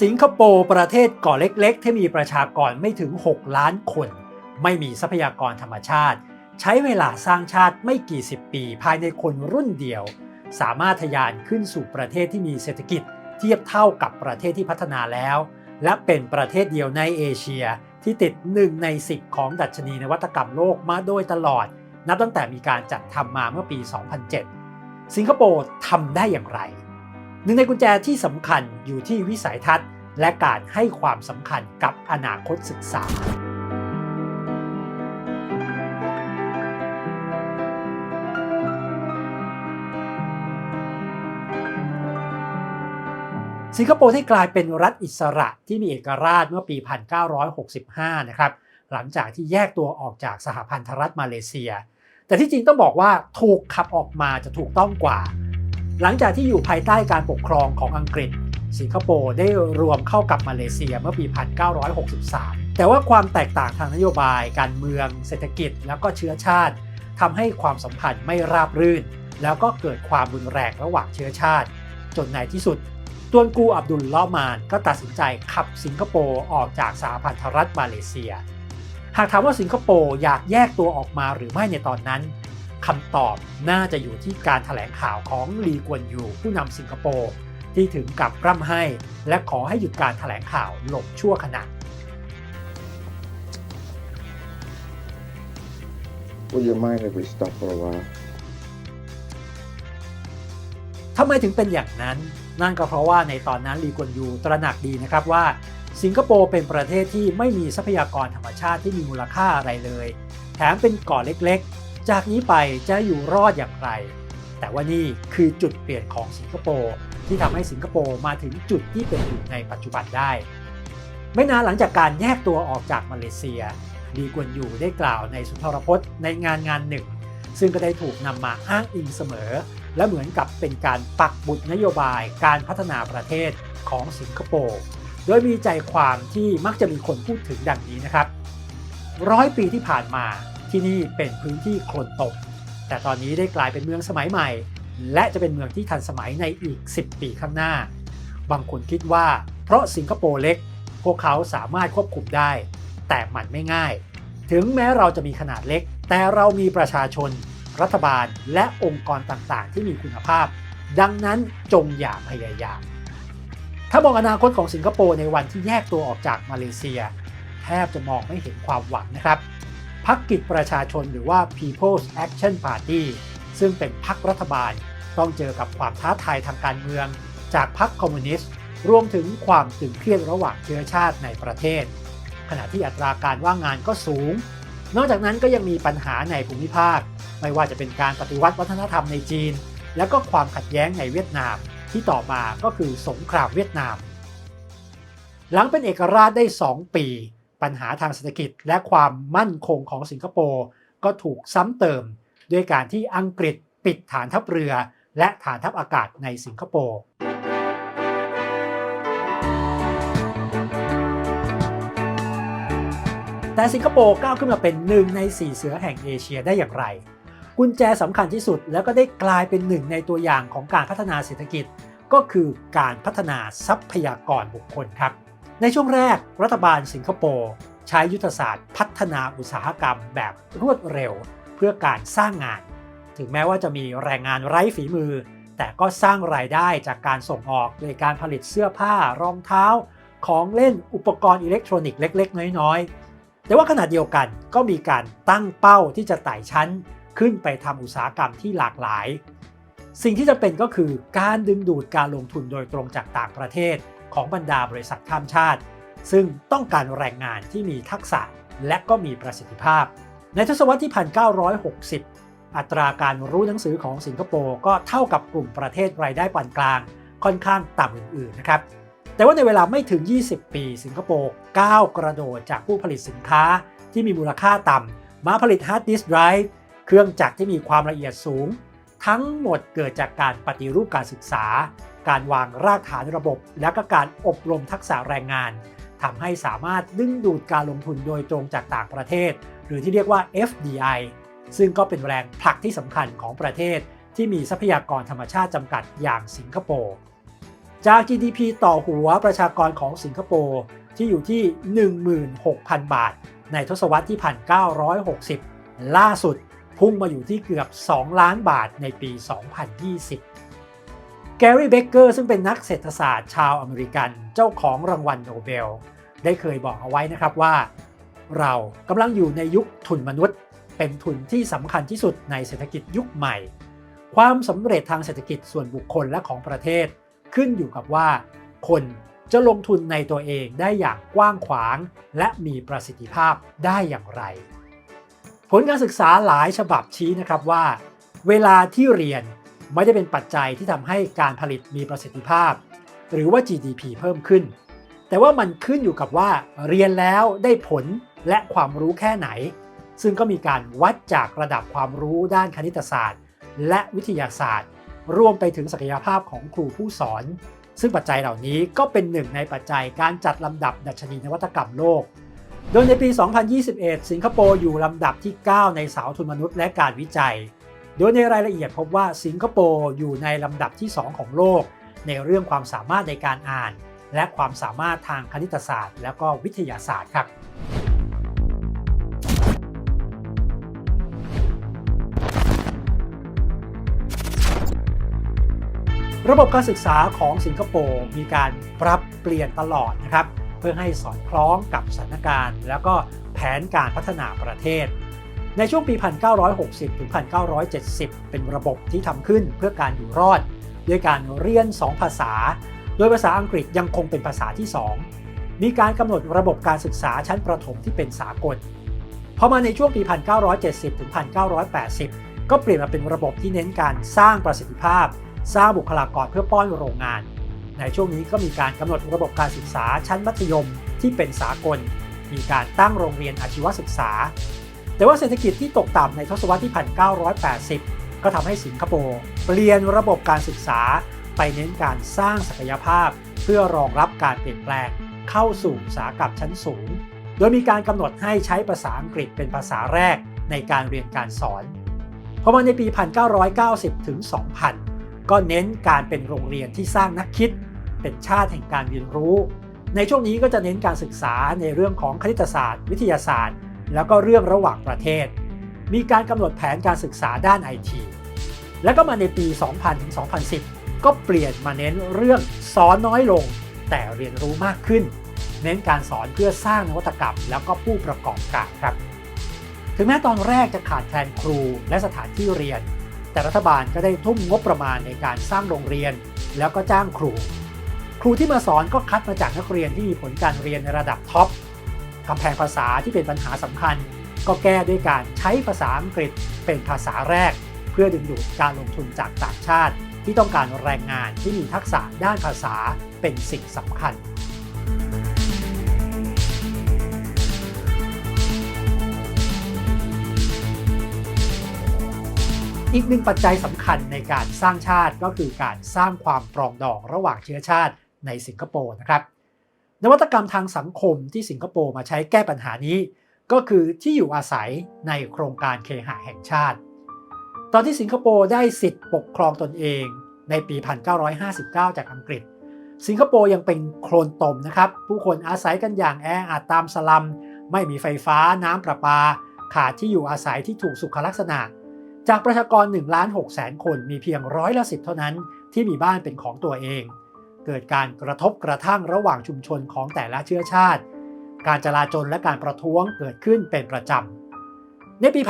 สิงคโปร์ประเทศเกาะเล็กๆ ที่มีประชากรไม่ถึง 6 ล้านคน ไม่มีทรัพยากรธรรมชาติ ใช้เวลาสร้างชาติไม่กี่สิบปีภายในคนรุ่นเดียว สามารถทะยานขึ้นสู่ประเทศที่มีเศรษฐกิจ เทียบเท่ากับประเทศที่พัฒนาแล้ว และเป็นประเทศเดียวในเอเชีย ที่ติด 1 ใน 10 ของดัชนีนวัตกรรมโลกมาโดยตลอด นับตั้งแต่มีการจัดทำมาเมื่อปี 2007 สิงคโปร์ทำได้อย่างไร หนึ่งในกุญแจที่สำคัญอยู่ที่วิสัยทัศน์ และการให้ความสำคัญกับอนาคตศึกษา สิงคโปร์ที่กลายเป็นรัฐอิสระที่มีเอกราชเมื่อปี 1965 นะครับ หลังจากที่แยกตัวออกจากสหพันธรัฐมาเลเซีย แต่ที่จริงต้องบอกว่าถูกขับออกมาจะถูกต้องกว่า หลังจากที่อยู่ภายใต้การปกครองของอังกฤษ สิงคโปร์ได้รวมเข้ากับมาเลเซียเมื่อปี 1963 แต่ว่าความแตกต่างทางนโยบาย การเมือง เศรษฐกิจ แล้วก็เชื้อชาติทำให้ความสัมพันธ์ไม่ราบรื่น แล้วก็เกิดความรุนแรงระหว่างเชื้อชาติ จนในที่สุดตวนกูอับดุลลอมานก็ตัดสินใจขับสิงคโปร์ออกจากสหพันธรัฐมาเลเซีย หากถามว่าสิงคโปร์อยากแยกตัวออกมาหรือไม่ในตอนนั้น คำตอบน่าจะอยู่ที่การถแถลงข่าวของลีกวนยูผู้นำสิงคโปร์ที่ถึงกับร่ำไห้ และขอให้หยุดการถแถลงข่าวหลบชั่วขณะ Would you mind if we stop for a while? ทำไมถึงเป็นอย่างนั้น นั่นก็เพราะว่าในตอนนั้นลีกวนยูตระหนักดีนะครับว่า สิงคโปร์เป็นประเทศที่ไม่มีทรัพยากรธรรมชาติที่มีมูลค่าอะไรเลย แถมเป็นเกาะเล็กๆ จากนี้ไปจะอยู่รอดอย่างไร แต่ว่านี่คือจุดเปลี่ยนของสิงคโปร์ที่ทำให้สิงคโปร์มาถึงจุดที่เป็นอยู่ในปัจจุบันได้ ไม่นานหลังจากการแยกตัวออกจากมาเลเซียลีกวนยูได้กล่าวในสุนทรพจน์ในงานงานหนึ่ง ซึ่งก็ได้ถูกนำมาอ้างอิงเสมอ และเหมือนกับเป็นการปักบุตรนโยบายการพัฒนาประเทศของสิงคโปร์โดยมีใจความที่มักจะมีคนพูดถึงดังนี้นะครับ ร้อยปีที่ผ่านมา ที่นี่เป็นพื้นที่โคลนตก แต่ตอนนี้ได้กลายเป็นเมืองสมัยใหม่ และจะเป็นเมืองที่ทันสมัยในอีก 10 ปีข้างหน้า บางคนคิดว่า เพราะสิงคโปร์เล็ก พวกเขาสามารถควบคุมได้ แต่มันไม่ง่าย ถึงแม้เราจะมีขนาดเล็ก แต่เรามีประชาชน รัฐบาลและองค์กรต่างๆ ที่มีคุณภาพ ดังนั้นจงอย่าพยายามถ้ามองอนาคตของสิงคโปร์ในวันที่แยกตัวออกจากมาเลเซีย แทบจะมองไม่เห็นความหวังนะครับ พรรคกิจประชาชนหรือว่า People's Action Party ซึ่งเป็นพรรครัฐบาล ต้องเจอกับความท้าทายทางการเมือง จากพรรคคอมมิวนิสต์ รวมถึงความตึงเครียดระหว่างเชื้อชาติในประเทศ ขณะที่อัตราการว่างงานก็สูง นอกจากนั้นก็ยังมีปัญหาในภูมิภาค ไม่ว่าจะเป็นการปฏิวัติวัฒนธรรมในจีน และก็ความขัดแย้งในเวียดนาม ที่ต่อมาก็คือสงครามเวียดนาม หลังเป็นเอกราชได้ 2 ปี ปัญหาทางเศรษฐกิจและความมั่นคงของสิงคโปร์ก็ถูกซ้ำเติม ด้วยการที่อังกฤษปิดฐานทัพเรือ และฐานทัพอากาศในสิงคโปร์แต่สิงคโปร์ก้าวขึ้นมาเป็นหนึ่งใน4เสือแห่งเอเชียได้อย่างไร กุญแจสำคัญที่สุดแล้วก็ได้กลายเป็นหนึ่งในตัวอย่างของการพัฒนาเศรษฐกิจ ก็คือการพัฒนาทรัพยากรบุคคลครับ ในช่วงแรกรัฐบาลสิงคโปร์ใช้ยุทธศาสตร์พัฒนาอุตสาหกรรมแบบรวดเร็วเพื่อการสร้างงาน ถึงแม้ว่าจะมีแรงงานไร้ฝีมือ แต่ก็สร้างรายได้จากการส่งออกโดยการผลิตเสื้อผ้ารองเท้า ของเล่นอุปกรณ์อิเล็กทรอนิกส์เล็ก ๆ น้อยๆ แต่ว่าขณะเดียวกันก็มีการตั้งเป้าที่จะไต่ชั้น ขึ้นไปทำอุตสาหกรรมที่หลากหลาย สิ่งที่จะเป็นก็คือการดึงดูดการลงทุนโดยตรงจากต่างประเทศ ของบรรดาบริษัทข้ามชาติ ซึ่งต้องการแรงงานที่มีทักษะและก็มีประสิทธิภาพ ในทศวรรษที่ 1960 อัตราการรู้หนังสือของสิงคโปร์ก็เท่ากับกลุ่มประเทศรายได้ปานกลางค่อนข้างต่ำอื่นๆนะครับ แต่ว่าในเวลาไม่ถึง 20 ปี สิงคโปร์ก้าวกระโดดจากผู้ผลิตสินค้าที่มีมูลค่าต่ำมาผลิตฮาร์ดดิสก์ไดรฟ์เครื่องจักรที่มีความละเอียดสูง ทั้งหมดเกิดจากการปฏิรูปการศึกษา การวางรากฐานระบบ และก็การอบรมทักษะแรงงานทำให้สามารถดึงดูดการลงทุนโดยตรงจากต่างประเทศ หรือที่เรียกว่า FDI ซึ่งก็เป็นแรงผลักที่สำคัญของประเทศ ที่มีทรัพยากรธรรมชาติจำกัดอย่างสิงคโปร์จาก GDP ต่อหัวประชากรของสิงคโปร์ที่อยู่ที่ 16,000 บาท ในทศวรรษที่ 1960 ล่าสุดพุ่งมาอยู่ที่เกือบ 2 ล้านบาทในปี 2020 แกรี่เบเกอร์ซึ่งเป็นนักเศรษฐศาสตร์ชาวอเมริกันเจ้าของรางวัลโนเบล ได้เคยบอกเอาไว้นะครับว่า เรากำลังอยู่ในยุคทุนมนุษย์ เป็นทุนที่สำคัญที่สุดในเศรษฐกิจยุคใหม่ ความสำเร็จทางเศรษฐกิจส่วนบุคคลและของประเทศ ขึ้นอยู่กับว่า คนจะลงทุนในตัวเองได้อย่างกว้างขวาง และมีประสิทธิภาพได้อย่างไร ผลการศึกษาหลายฉบับชี้นะครับว่า เวลาที่เรียน ไม่ได้เป็นปัจจัยที่ทำให้การผลิตมีประสิทธิภาพ หรือว่า GDP เพิ่มขึ้น แต่ว่ามันขึ้นอยู่กับว่าเรียนแล้วได้ผลและความรู้แค่ไหน ซึ่งก็มีการวัดจากระดับความรู้ด้านคณิตศาสตร์ และวิทยาศาสตร์ รวมไปถึงศักยภาพของครูผู้สอน ซึ่งปัจจัยเหล่านี้ก็เป็นหนึ่งในปัจจัยการจัดลำดับดัชนีนวัตกรรมโลกโดยในปี 2021 สิงคโปร์อยู่ลำดับที่ 9 ในเสาทุนมนุษย์และการวิจัย โดยในรายละเอียดพบว่าสิงคโปร์อยู่ในลำดับที่ 2 ของโลก ในเรื่องความสามารถในการอ่าน และความสามารถทางคณิตศาสตร์ และก็วิทยาศาสตร์ครับระบบการศึกษาของสิงคโปร์มีการปรับเปลี่ยนตลอดนะครับ เพื่อให้สอดคล้องกับสถานการณ์ แล้วก็แผนการพัฒนาประเทศ ในช่วงปี 1960 ถึง 1970 เป็นระบบที่ทำขึ้นเพื่อการอยู่รอด ด้วยการเรียน 2 ภาษา โดยภาษาอังกฤษยังคงเป็นภาษาที่ 2 มีการกำหนดระบบการศึกษาชั้นประถมที่เป็นสากล พอมาในช่วงปี 1970 ถึง 1980 ก็เปลี่ยนมาเป็นระบบที่เน้นการสร้างประสิทธิภาพ สร้างบุคลากรเพื่อป้อนโรงงาน ในช่วงนี้ก็มีการกำหนดระบบการศึกษาชั้นมัธยมที่เป็นสากล มีการตั้งโรงเรียนอาชีวศึกษา แต่ว่าเศรษฐกิจที่ตกต่ำในทศวรรษที่ 1980 ก็ทำให้สิงคโปร์เปลี่ยนระบบการศึกษา ไปเน้นการสร้างศักยภาพ เพื่อรองรับการเปลี่ยนแปลง เข้าสู่อุตสาหกรรมชั้นสูง โดยมีการกำหนดให้ใช้ภาษาอังกฤษเป็นภาษาแรกในการเรียนการสอนพอมาในปี 1990 ถึง 2000 ก็เน้นการเป็นโรงเรียนที่สร้างนักคิด เป็นชาติแห่งการเรียนรู้ ในช่วงนี้ก็จะเน้นการศึกษาในเรื่องของคณิตศาสตร์ วิทยาศาสตร์ แล้วก็เรื่องระหว่างประเทศ มีการกำหนดแผนการศึกษาด้านไอที แล้วก็มาในปี 2000ถึง2010 ก็เปลี่ยนมาเน้นเรื่องสอนน้อยลง แต่เรียนรู้มากขึ้น เน้นการสอนเพื่อสร้างนวัตกรรม แล้วก็ผู้ประกอบการครับ ถึงแม้ตอนแรกจะขาดแคลนครูและสถานที่เรียน แต่รัฐบาลก็ได้ทุ่มงบประมาณในการสร้างโรงเรียน แล้วก็จ้างครู ครูที่มาสอนก็คัดมาจากนักเรียนที่มีผลการเรียนในระดับท็อป กำแพงภาษาที่เป็นปัญหาสำคัญ ก็แก้ด้วยการใช้ภาษาอังกฤษเป็นภาษาแรก เพื่อดึงดูดการลงทุนจากต่างชาติ ที่ต้องการแรงงานที่มีทักษะด้านภาษาเป็นสิ่งสำคัญอีกหนึ่งปัจจัยสำคัญในการสร้างชาติก็คือการสร้างความปรองดองระหว่างเชื้อชาติในสิงคโปร์นะครับ นวัตกรรมทางสังคมที่สิงคโปร์มาใช้แก้ปัญหานี้ ก็คือที่อยู่อาศัยในโครงการเคหะแห่งชาติ ตอนที่สิงคโปร์ได้สิทธิ์ปกครองตนเองในปี 1959 จากอังกฤษ สิงคโปร์ยังเป็นโคลนตมนะครับ ผู้คนอาศัยกันอย่างแออัดตามสลัม ไม่มีไฟฟ้าน้ำประปา ขาดที่อยู่อาศัยที่ถูกสุขลักษณะ จากประชากร1ล้าน6แสนคนมีเพียงร้อยละสิบเท่านั้นที่มีบ้านเป็นของตัวเอง เกิดการกระทบกระทั่งระหว่างชุมชนของแต่ละเชื้อชาติ การจลาจลและการประท้วงเกิดขึ้นเป็นประจำ ในปี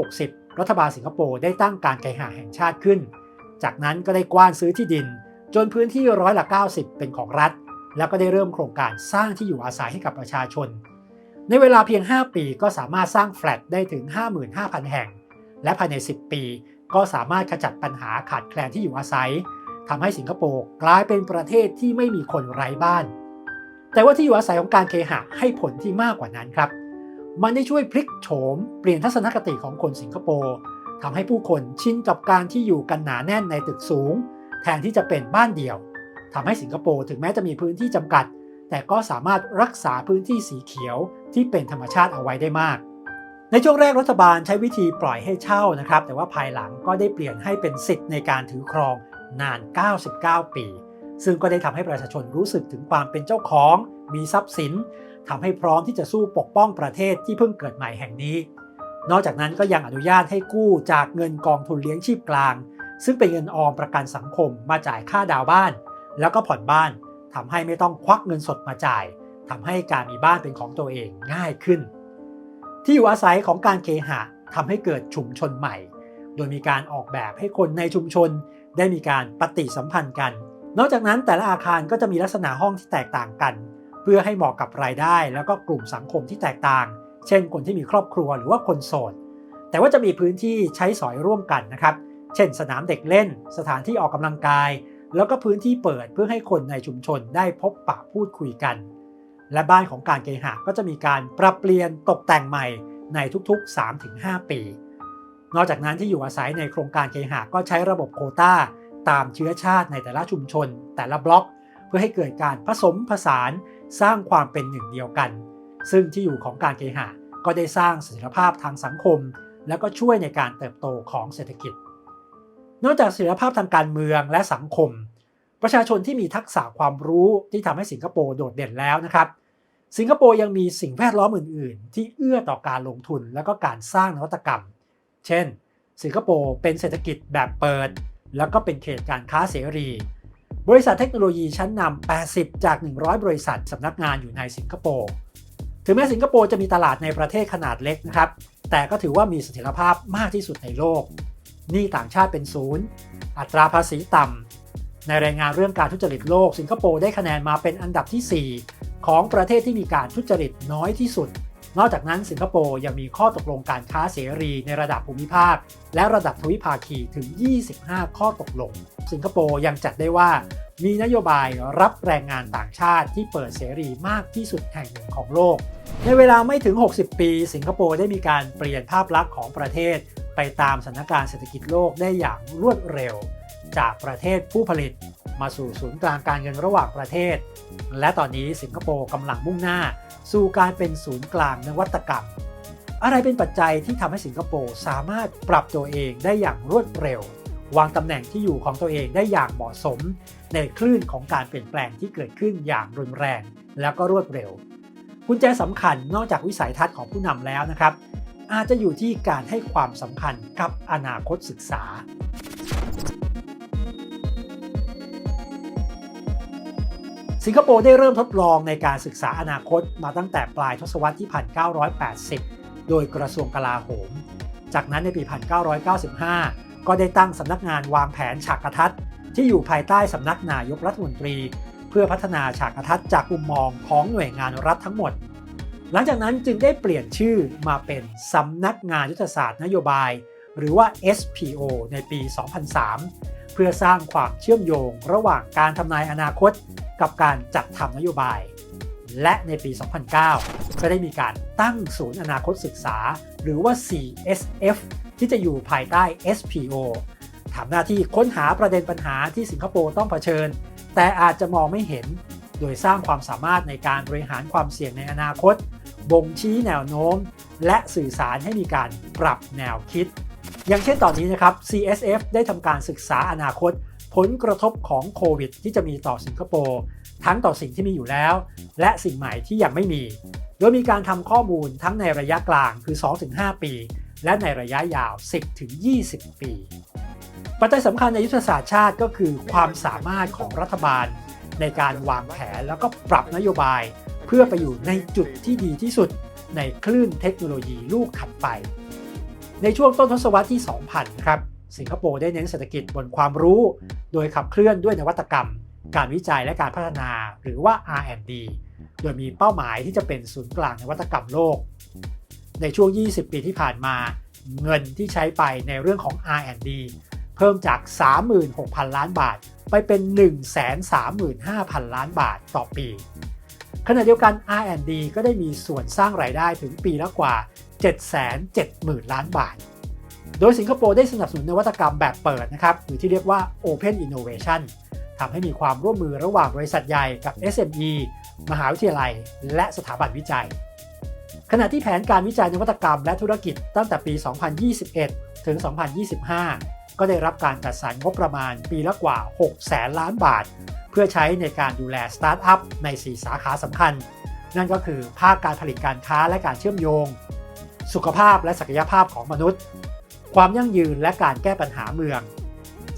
1960 รัฐบาลสิงคโปร์ได้ตั้งการเคหะแห่งชาติขึ้น จากนั้นก็ได้กว้านซื้อที่ดิน จนพื้นที่ร้อยละ 90 เป็นของรัฐ แล้วก็ได้เริ่มโครงการสร้างที่อยู่อาศัยให้กับประชาชน ในเวลาเพียง 5 ปีก็สามารถสร้างแฟลตได้ถึง 55,000 แห่ง และภายใน 10 ปีก็สามารถขจัดปัญหาขาดแคลนที่อยู่อาศัย ทำให้สิงคโปร์กลายเป็นประเทศที่ไม่มีคนไร้บ้าน แต่ว่าที่อยู่อาศัยของการเคหะให้ผลที่มากกว่านั้นครับ มันได้ช่วยพลิกโฉมเปลี่ยนทัศนคติของคนสิงคโปร์ทำให้ผู้คนชินกับการที่อยู่กันหนาแน่นในตึกสูง แทนที่จะเป็นบ้านเดี่ยวทำให้สิงคโปร์ถึงแม้จะมีพื้นที่จำกัด แต่ก็สามารถรักษาพื้นที่สีเขียวที่เป็นธรรมชาติเอาไว้ได้มาก ในช่วงแรกรัฐบาลใช้วิธีปล่อยให้เช่านะครับ แต่ว่าภายหลังก็ได้เปลี่ยนให้เป็นสิทธิ์ในการถือครอง นาน 99 ปี ซึ่งก็ได้ทำให้ประชาชนรู้สึกถึงความเป็นเจ้าของ มีทรัพย์สินทำให้พร้อมที่จะสู้ปกป้องประเทศที่เพิ่งเกิดใหม่แห่งนี้ นอกจากนั้นก็ยังอนุญาตให้กู้จากเงินกองทุนเลี้ยงชีพกลาง ซึ่งเป็นเงินออมประกันสังคมมาจ่ายค่าดาวบ้าน แล้วก็ผ่อนบ้านทำให้ไม่ต้องควักเงินสดมาจ่ายทำให้การมีบ้านเป็นของตัวเองง่ายขึ้น ที่อยู่อาศัยของการเคหะทำให้เกิดชุมชนใหม่ โดยมีการออกแบบให้คนในชุมชน ได้มีการปฏิสัมพันธ์กัน นอกจากนั้นแต่ละอาคารก็จะมีลักษณะห้องที่แตกต่างกัน เพื่อให้เหมาะกับรายได้ แล้วก็กลุ่มสังคมที่แตกต่าง เช่น คนที่มีครอบครัวหรือว่าคนโสด แต่ว่าจะมีพื้นที่ใช้สอยร่วมกันนะครับ เช่น สนามเด็กเล่น สถานที่ออกกำลังกาย แล้วก็พื้นที่เปิดเพื่อให้คนในชุมชนได้พบปะพูดคุยกัน และบ้านของการเคหะก็จะมีการปรับเปลี่ยนตกแต่งใหม่ในทุกๆ 3-5 ปี นอกจากนั้นที่อยู่อาศัยในโครงการเคหะก็ใช้ระบบโคต้า ตามเชื้อชาติในแต่ละชุมชน แต่ละบล็อก เพื่อให้เกิดการผสมผสานสร้างความเป็นหนึ่งเดียวกัน ซึ่งที่อยู่ของการเคหะก็ได้สร้างเสถียรภาพทางสังคม แล้วก็ช่วยในการเติบโตของเศรษฐกิจ นอกจากเสถียรภาพทางการเมืองและสังคม ประชาชนที่มีทักษะความรู้ที่ทำให้สิงคโปร์โดดเด่นแล้วนะครับ สิงคโปร์ยังมีสิ่งแวดล้อมอื่น ๆ ที่เอื้อต่อการลงทุนและก็การสร้างนวัตกรรม เช่น สิงคโปร์เป็นเศรษฐกิจแบบเปิด แล้วก็เป็นเขตการค้าเสรี บริษัทเทคโนโลยีชั้นนำ 80 จาก 100 บริษัทสำนักงานอยู่ในสิงคโปร์ถึงแม้สิงคโปร์จะมีตลาดในประเทศขนาดเล็กนะครับ แต่ก็ถือว่ามีเสถียรภาพมากที่สุดในโลก หนี้ต่างชาติเป็นศูนย์ อัตราภาษีต่ำ ในรายงานเรื่องการทุจริตโลก สิงคโปร์ได้คะแนนมาเป็นอันดับที่ 4 ของประเทศที่มีการทุจริตน้อยที่สุด นอกจากนั้นสิงคโปร์ยังมีข้อตกลงการค้าเสรีในระดับภูมิภาค และระดับทวิภาคีถึง 25 ข้อตกลง สิงคโปร์ยังจัดได้ว่ามีนโยบายรับแรงงานต่างชาติที่เปิดเสรีมากที่สุดแห่งหนึ่งของโลก ในเวลาไม่ถึง 60 ปี สิงคโปร์ได้มีการเปลี่ยนภาพลักษณ์ของประเทศ ไปตามสถานการณ์เศรษฐกิจโลกได้อย่างรวดเร็ว จากประเทศผู้ผลิต มาสู่ศูนย์กลางการเงินระหว่างประเทศ และตอนนี้สิงคโปร์กำลังมุ่งหน้า สู่การเป็นศูนย์กลางนวัตกรรม อะไรเป็นปัจจัยที่ทำให้สิงคโปร์สามารถปรับตัวเองได้อย่างรวดเร็ว วางตำแหน่งที่อยู่ของตัวเองได้อย่างเหมาะสม ในคลื่นของการเปลี่ยนแปลงที่เกิดขึ้นอย่างรุนแรง แล้วก็รวดเร็วกุญแจสำคัญนอกจากวิสัยทัศน์ของผู้นำแล้วนะครับ อาจจะอยู่ที่การให้ความสำคัญกับอนาคตศึกษา สิงคโปร์ได้เริ่มทดลองในการศึกษาอนาคตมาตั้งแต่ปลายทศวรรษที่ 1980 โดยกระทรวงกลาโหม จากนั้นในปี 1995 ก็ได้ตั้งสำนักงานวางแผนฉากทัศน์ที่อยู่ภายใต้สำนักนายกรัฐมนตรี เพื่อพัฒนาฉากทัศน์จากมุมมองของหน่วยงานรัฐทั้งหมด หลังจากนั้นจึงได้เปลี่ยนชื่อมาเป็นสำนักงานยุทธศาสตร์นโยบาย หรือว่า SPO ในปี 2003 พื่อสร้างความเชื่อมโยงระหว่างการทำนายอนาคตกับการจัดทำนโยบาย และในปี 2009 ก็ได้มีการตั้งศูนย์อนาคตศึกษา หรือว่า CSF ที่จะอยู่ภายใต้ SPO ทำหน้าที่ค้นหาประเด็นปัญหาที่สิงคโปร์ต้องเผชิญ แต่อาจจะมองไม่เห็น โดยสร้างความสามารถในการบริหารความเสี่ยงในอนาคต บ่งชี้แนวโน้ม และสื่อสารให้มีการปรับแนวคิด อย่างเช่นตอนนี้นะครับ CSF ได้ทำการศึกษาอนาคต ผลกระทบของโควิด ที่จะมีต่อสิงคโปร์ทั้งต่อสิ่งที่มีอยู่แล้ว และสิ่งใหม่ที่ยังไม่มี โดยมีการทำข้อมูลทั้งในระยะกลางคือ 2-5 ปี และในระยะยาว 10-20 ปี ปัจจัยสำคัญในยุทธศาสตร์ชาติก็คือความสามารถของรัฐบาล ในการวางแผนแล้วก็ปรับนโยบาย เพื่อไปอยู่ในจุดที่ดีที่สุด ในคลื่นเทคโนโลยีลูกถัดไป ในช่วงต้นทศวรรษที่ 2000ครับ สิงคโปร์ได้เน้นเศรษฐกิจบนความรู้ โดยขับเคลื่อนด้วยนวัตกรรม การวิจัยและการพัฒนา หรือว่า R&D โดยมีเป้าหมายที่จะเป็นศูนย์กลางนวัตกรรมโลก ในช่วง 20 ปีที่ผ่านมา เงินที่ใช้ไปในเรื่องของ R&D เพิ่มจาก 36,000 ล้านบาท ไปเป็น 135,000 ล้านบาทต่อปีขณะเดียวกัน R&D ก็ได้มีส่วนสร้างรายได้ถึงปีละกว่า 770,000 ล้านบาท โดยสิงคโปร์ได้สนับสนุนนวัตกรรมแบบเปิดนะครับ หรือที่เรียกว่า Open Innovation ทำให้มีความร่วมมือระหว่างบริษัทใหญ่กับ SME มหาวิทยาลัย และสถาบันวิจัย ขณะที่แผนการวิจัยนวัตกรรมและธุรกิจตั้งแต่ปี 2021 ถึง 2025 ก็ได้รับการจัดสรรงบประมาณปีละกว่า 6 แสนล้านบาท เพื่อพื่อใช้ในการดูแลสตาร์ทอัพใน 4 สาขาสำคัญ นั่นก็คือภาคการผลิตการค้าและการเชื่อมโยง สุขภาพและศักยภาพของมนุษย์ ความยั่งยืนและการแก้ปัญหาเมือง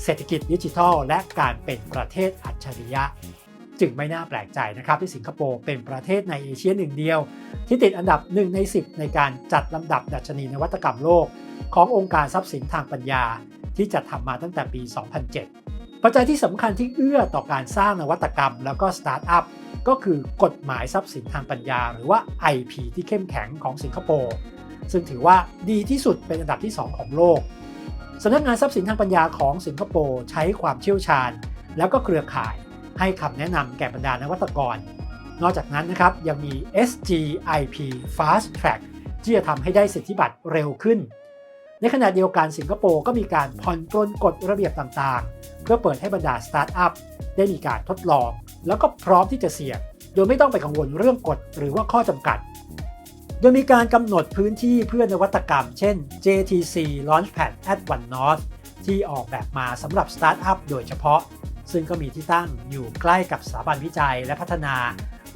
เศรษฐกิจดิจิทัล และการเป็นประเทศอัจฉริยะ จึงไม่น่าแปลกใจนะครับที่สิงคโปร์เป็นประเทศในเอเชียหนึ่งเดียว ที่ติดอันดับ 1 ใน 10 ในการจัดลำดับดัชนีนวัตกรรมโลก ขององค์การทรัพย์สินทางปัญญา ที่จัดทำมาตั้งแต่ปี 2007 ปัจจัยที่สำคัญที่เอื้อต่อการสร้างนวัตกรรม แล้วก็สตาร์ทอัพก็คือกฎหมายทรัพย์สินทางปัญญา หรือว่า IP ที่เข้มแข็งของสิงคโปร์ ซึ่งถือว่าดีที่สุดเป็นอันดับที่ 2 ของโลกสำนักงานทรัพย์สินทางปัญญาของสิงคโปร์ใช้ความเชี่ยวชาญ แล้วก็เครือข่ายให้คำแนะนำแก่บรรดานวัตกร นอกจากนั้นนะครับยังมี SGIP Fast Track ที่จะทำให้ได้สิทธิบัตรเร็วขึ้น ในขณะเดียวกันสิงคโปร์ก็มีการผ่อนปลนกฎระเบียบต่างๆ เพื่อเปิดให้บรรดาสตาร์ทอัพได้มีการทดลอง แล้วก็พร้อมที่จะเสี่ยง โดยไม่ต้องไปกังวลเรื่องกฎหรือว่าข้อจำกัด โดยมีการกำหนดพื้นที่เพื่อนวัตกรรม เช่น JTC Launchpad at One North ที่ออกแบบมาสำหรับสตาร์ทอัพโดยเฉพาะ ซึ่งก็มีที่ตั้งอยู่ใกล้กับสถาบันวิจัยและพัฒนา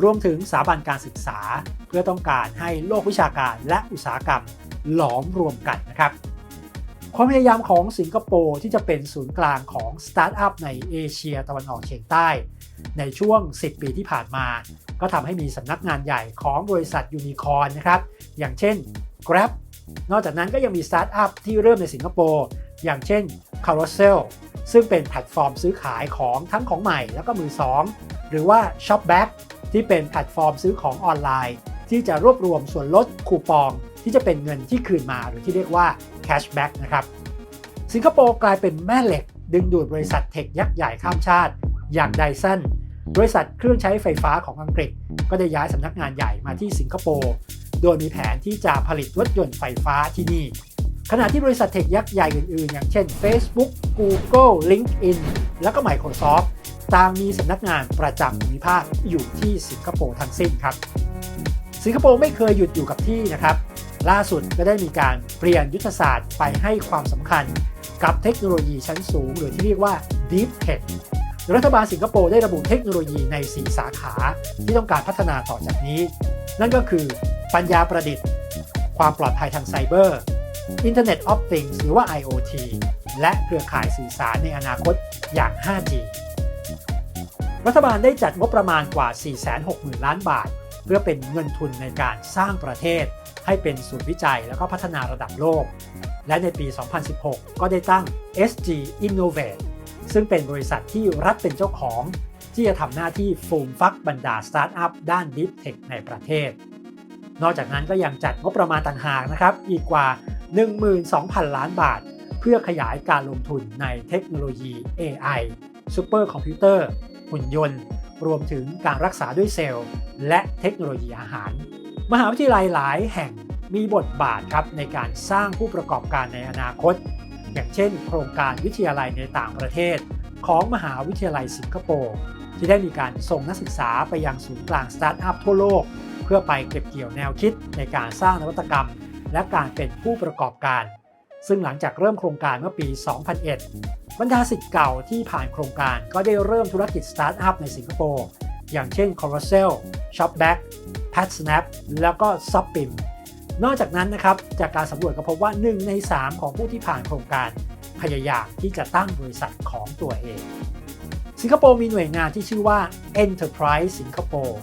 รวมถึงสถาบันการศึกษา เพื่อต้องการให้โลกวิชาการและอุตสาหกรรมหลอมรวมกันนะครับ ความพยายามของสิงคโปร์ที่จะเป็นศูนย์กลางของสตาร์ทอัพในเอเชียตะวันออกเฉียงใต้ ในช่วง 10 ปีที่ผ่านมา ก็ทำให้มีสำนักงานใหญ่ของบริษัทยูนิคอร์นนะครับ อย่างเช่น Grab นอกจากนั้นก็ยังมีสตาร์ทอัพที่เริ่มในสิงคโปร์อย่างเช่น Carousel ซึ่งเป็นแพลตฟอร์มซื้อขายของทั้งของใหม่แล้วก็มือสองหรือว่า Shopback ที่เป็นแพลตฟอร์มซื้อของออนไลน์ ที่จะรวบรวมส่วนลดคูปอง ที่จะเป็นเงินที่คืนมาหรือที่เรียกว่า cashback นะครับ สิงคโปร์กลายเป็นแม่เหล็กดึงดูดบริษัทเทคยักษ์ใหญ่ข้ามชาติ อย่างไดสัน บริษัทเครื่องใช้ไฟฟ้าของอังกฤษ ก็ได้ย้ายสำนักงานใหญ่มาที่สิงคโปร์ โดยมีแผนที่จะผลิตรถยนต์ไฟฟ้าที่นี่ ขณะที่บริษัทเทคยักษ์ใหญ่อื่นๆ อย่างเช่น Facebook Google LinkedIn แล้วก็ Microsoft ต่างมีสำนักงานประจำภูมิภาคอยู่ที่สิงคโปร์ทั้งสิ้นครับ สิงคโปร์ไม่เคยหยุดอยู่กับที่นะครับ ล่าสุดก็ได้มีการเปลี่ยนยุทธศาสตร์ไปให้ความสำคัญกับเทคโนโลยีชั้นสูง หรือที่เรียกว่า Deep Tech รัฐบาลสิงคโปร์ได้ระบุเทคโนโลยีใน 4 สาขาที่ต้องการพัฒนาต่อจากนี้ นั่นก็คือ ปัญญาประดิษฐ์ ความปลอดภัยทางไซเบอร์ Internet of Things หรือว่า IoT และเครือข่ายสื่อสารในอนาคตอย่าง 5G รัฐบาลได้จัดงบประมาณกว่า 460,000 ล้านบาท เพื่อเป็นเงินทุนในการสร้างประเทศ ให้เป็นศูนย์วิจัยและก็พัฒนาระดับโลก และในปี 2016 ก็ได้ตั้ง SG Innovate ซึ่งเป็นบริษัทที่รัฐเป็นเจ้าของ ที่จะทำหน้าที่ฟูมฟักบรรดาสตาร์ทอัพด้าน Deep Tech ในประเทศ นอกจากนั้นก็ยังจัดงบประมาณต่างหากนะครับอีกกว่า 12,000 ล้านบาท เพื่อขยายการลงทุนในเทคโนโลยี AI ซูเปอร์คอมพิวเตอร์หุ่นยนต์ รวมถึงการรักษาด้วยเซลล์ และเทคโนโลยีอาหาร มหาวิทยาลัยหลายแห่งมีบทบาทครับในการสร้างผู้ประกอบการในอนาคต อย่างเช่น โครงการวิทยาลัยในต่างประเทศ ของมหาวิทยาลัยสิงคโปร์ที่ได้มีการส่งนักศึกษาไปยังศูนย์กลางสตาร์ทอัพทั่วโลก เพื่อไปเก็บเกี่ยวแนวคิดในการสร้างนวัตกรรม และการเป็นผู้ประกอบการ ซึ่งหลังจากเริ่มโครงการเมื่อปี 2001 บรรดาสิทธิ์เก่าที่ผ่านโครงการก็ได้เริ่มธุรกิจสตาร์ทอัพในสิงคโปร์อย่างเช่น Carousel Shopback PatSnap แล้วก็ Shopim นอกจากนั้นนะครับจากการสำรวจก็พบว่า 1 ใน 3 ของผู้ที่ผ่านโครงการพยายามที่จะตั้งบริษัทของตัวเอง สิงคโปร์มีหน่วยงานที่ชื่อว่า Enterprise Singapore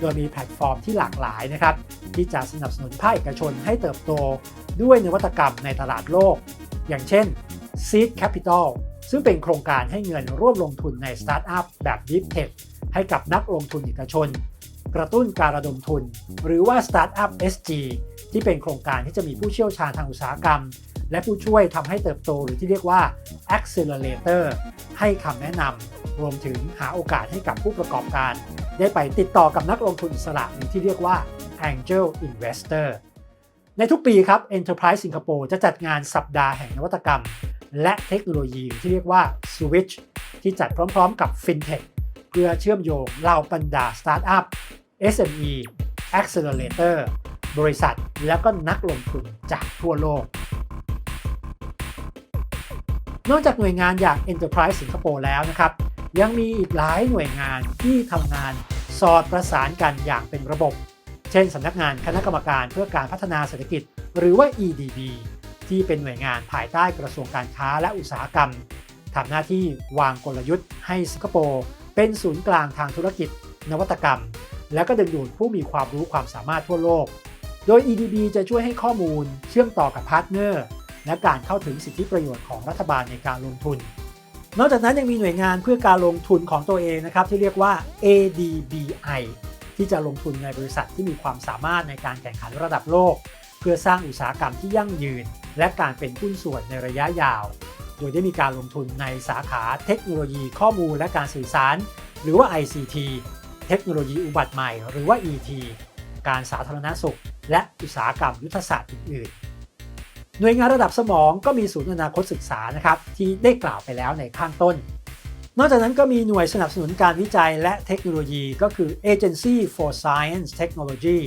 โดยมีแพลตฟอร์มที่หลากหลายนะครับ ที่จะสนับสนุนภาคเอกชนให้เติบโตด้วยนวัตกรรมในตลาดโลก อย่างเช่น Seed Capital ซึ่งเป็นโครงการให้เงินร่วมลงทุนในสตาร์ทอัพแบบ Deep Tech ให้กับนักลงทุนเอกชน กระตุ้นการระดมทุน หรือว่า Startup SG ที่เป็นโครงการที่จะมีผู้เชี่ยวชาญทางอุตสาหกรรม และผู้ช่วยทำให้เติบโตหรือที่เรียกว่า Accelerator ให้คำแนะนำรวมถึงหาโอกาสให้กับผู้ประกอบการ ได้ไปติดต่อกับนักลงทุนอิสระหรือที่เรียกว่า Angel Investor ในทุกปีครับ Enterprise Singapore จะจัดงานสัปดาห์แห่งนวัตกรรม และเทคโนโลยีที่เรียกว่า Switch ที่จัดพร้อมๆ กับ FinTech เพื่อเชื่อมโยงเหล่าบรรดาสตาร์ทอัพ SME Accelerator บริษัท และก็นักลงทุนจากทั่วโลก นอกจากหน่วยงานอย่าง Enterprise Singapore แล้วนะครับ ยังมีอีกหลายหน่วยงานที่ทำงานสอดประสานกันอย่างเป็นระบบ เช่นสำนักงานคณะกรรมการเพื่อการพัฒนาเศรษฐกิจ หรือว่า EDB ที่เป็นหน่วยงานภายใต้กระทรวงการค้าและอุตสาหกรรมทำหน้าที่วางกลยุทธ์ให้สิงคโปร์เป็นศูนย์กลางทางธุรกิจ นวัตกรรม และก็ดึงดูดผู้มีความรู้ความสามารถทั่วโลก โดย EDB จะช่วยให้ข้อมูล เชื่อมต่อกับพาร์ทเนอร์ และการเข้าถึงสิทธิประโยชน์ของรัฐบาลในการลงทุน นอกจากนั้นยังมีหน่วยงานเพื่อการลงทุนของตัวเองนะครับที่เรียกว่า ADBI ที่จะลงทุนในบริษัทที่มีความสามารถในการแข่งขันระดับโลก เพื่อสร้างอุตสาหกรรมที่ยั่งยืน และการเป็นหุ้นส่วนในระยะยาว โดยได้มีการลงทุนในสาขาเทคโนโลยีข้อมูลและการสื่อสาร หรือว่า ICT เทคโนโลยีอุบัติใหม่ หรือว่า ET การสาธารณสุข และอุตสาหกรรมยุทธศาสตร์อื่นๆ หน่วยงานระดับสมองก็มีศูนย์อนาคตศึกษานะครับที่ได้กล่าวไปแล้วในข้างต้น นอกจากนั้นก็มีหน่วยสนับสนุนการวิจัยและเทคโนโลยีก็คือ Agency for Science Technology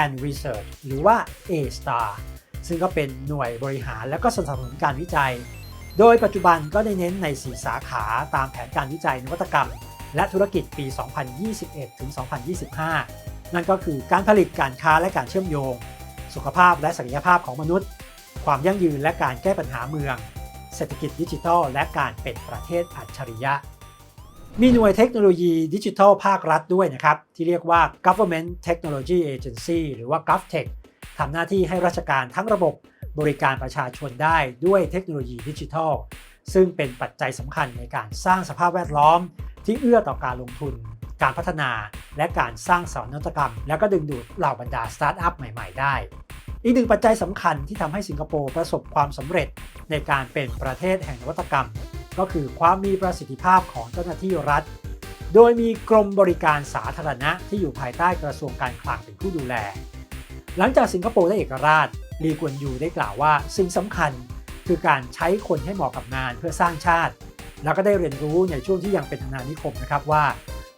and Research หรือว่า A-STAR ซึ่งก็เป็นหน่วยบริหารและก็สนับสนุนการวิจัย โดยปัจจุบันก็ได้เน้นใน 4 สาขาตามแผนการวิจัยนวัตกรรม และธุรกิจปี 2021 ถึง 2025 นั่นก็คือการผลิตการค้าและการเชื่อมโยง สุขภาพและศักยภาพของมนุษย์ ความยั่งยืนและการแก้ปัญหาเมือง เศรษฐกิจดิจิทัล และการเป็นประเทศอัจฉริยะ มีหน่วยเทคโนโลยีดิจิทัลภาครัฐด้วยนะครับ ที่เรียกว่า Government Technology Agency หรือว่า GovTech ทำหน้าที่ให้ราชการทั้งระบบบริการประชาชนได้ด้วยเทคโนโลยีดิจิทัล ซึ่งเป็นปัจจัยสำคัญในการสร้างสภาพแวดล้อม ที่เอื้อต่อการลงทุน การพัฒนา และการสร้างสรรค์นวัตกรรม และก็ดึงดูดเหล่าบรรดาสตาร์ทอัพใหม่ ๆ ได้ อีกหนึ่งปัจจัยสำคัญที่ทำให้สิงคโปร์ประสบความสำเร็จในการเป็นประเทศแห่งนวัตกรรม ก็คือความมีประสิทธิภาพของเจ้าหน้าที่รัฐ โดยมีกรมบริการสาธารณะที่อยู่ภายใต้กระทรวงการคลังเป็นผู้ดูแล หลังจากสิงคโปร์ได้เอกราชลีกวนยูได้กล่าวว่าสิ่งสำคัญ คือการใช้คนให้เหมาะกับงานเพื่อสร้างชาติ แล้วก็ได้เรียนรู้ในช่วงที่ยังเป็นอาณานิคมนะครับว่า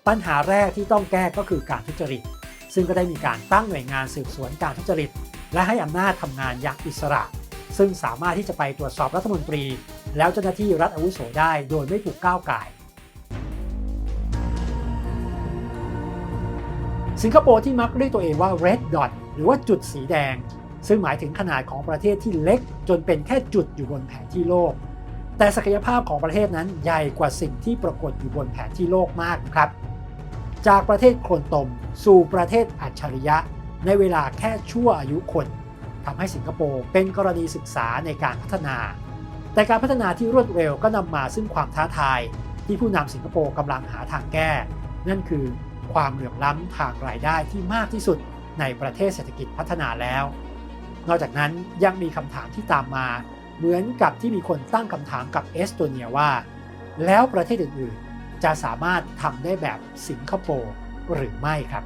ปัญหาแรกที่ต้องแก้ก็คือการทุจริต ซึ่งก็ได้มีการตั้งหน่วยงานสืบสวนการทุจริต และให้อำนาจทำงานอย่างอิสระ ซึ่งสามารถที่จะไปตรวจสอบรัฐมนตรี แล้วเจ้าหน้าที่รัฐอาวุโสได้โดยไม่ถูกก้าวไก่สิงคโปร์ที่มักเรียกตัวเองว่า red dot หรือว่าจุดสีแดง ซึ่งหมายถึงขนาดของประเทศที่เล็ก จนเป็นแค่จุดอยู่บนแผนที่โลก แต่ศักยภาพของประเทศนั้นใหญ่กว่าสิ่งที่ปรากฏอยู่บนแผนที่โลกมากครับ จากประเทศโคลนตม สู่ประเทศอัจฉริยะ ในเวลาแค่ชั่วอายุคนทำให้สิงคโปร์เป็นกรณีศึกษาในการพัฒนา แต่การพัฒนาที่รวดเร็วก็นำมาซึ่งความท้าทาย ที่ผู้นำสิงคโปร์กำลังหาทางแก้ นั่นคือความเหลื่อมล้ำทางรายได้ที่มากที่สุดในประเทศเศรษฐกิจพัฒนาแล้ว นอกจากนั้นยังมีคำถามที่ตามมา เหมือนกับที่มีคนตั้งคำถามกับเอสโตเนียว่า แล้วประเทศอื่นๆ จะสามารถทำได้แบบสิงคโปร์หรือไม่ครับ